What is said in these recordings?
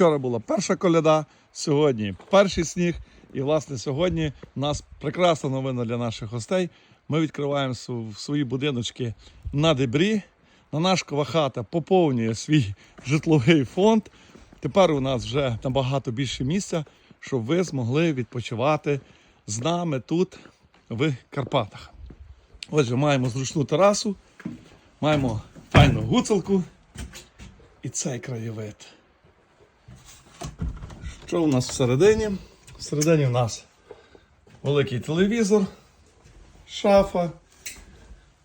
Вчора була перша коляда, сьогодні перший сніг. І, власне, сьогодні у нас прекрасна новина для наших гостей. Ми відкриваємо свої будиночки на дебрі. Нанашкова хата поповнює свій житловий фонд. Тепер у нас вже набагато більше місця, щоб ви змогли відпочивати з нами тут, в Карпатах. Отже, маємо зручну терасу, маємо файну гуцелку і цей краєвид. Що у нас всередині? Всередині у нас великий телевізор, шафа,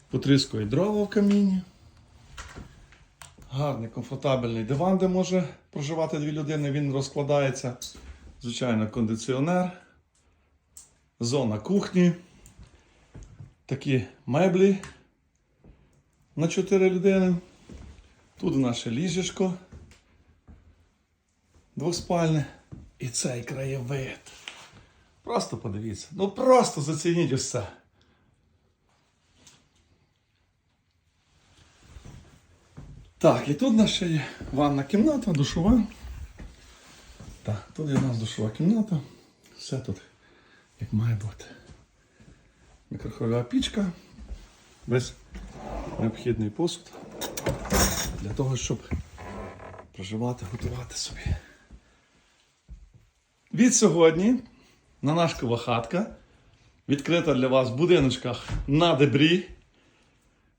потріскує дрова в каміні. Гарний комфортабельний диван, де може проживати дві людини. Він розкладається. Звичайно, кондиціонер, зона кухні, такі меблі на 4 людини. Тут наше ліжечко двоспальне. І цей краєвид. Просто подивіться. Ну просто зацініть усе. Так, і тут ще є ванна кімната, душова. Так, тут є у нас душова кімната. Все тут як має бути. Мікрохвильова пічка. Весь необхідний посуд для того, щоб проживати, готувати собі. Від сьогодні Нанашкова хатка відкрита для вас в будиночках на дебрі.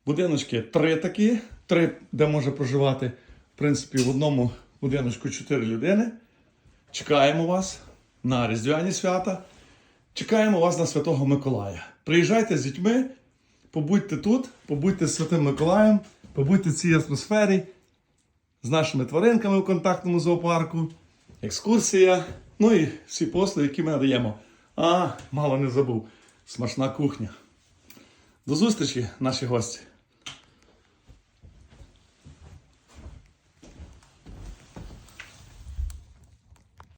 Будиночки три такі, три, де може проживати, в принципі, в одному будиночку чотири людини. Чекаємо вас на Різдвяні свята. Чекаємо вас на Святого Миколая. Приїжджайте з дітьми, побудьте тут, побудьте з Святим Миколаєм, побудьте в цій атмосфері з нашими тваринками в контактному зоопарку, екскурсія, ну і всі послуги, які ми надаємо. А, мало не забув. Смачна кухня. До зустрічі, наші гості.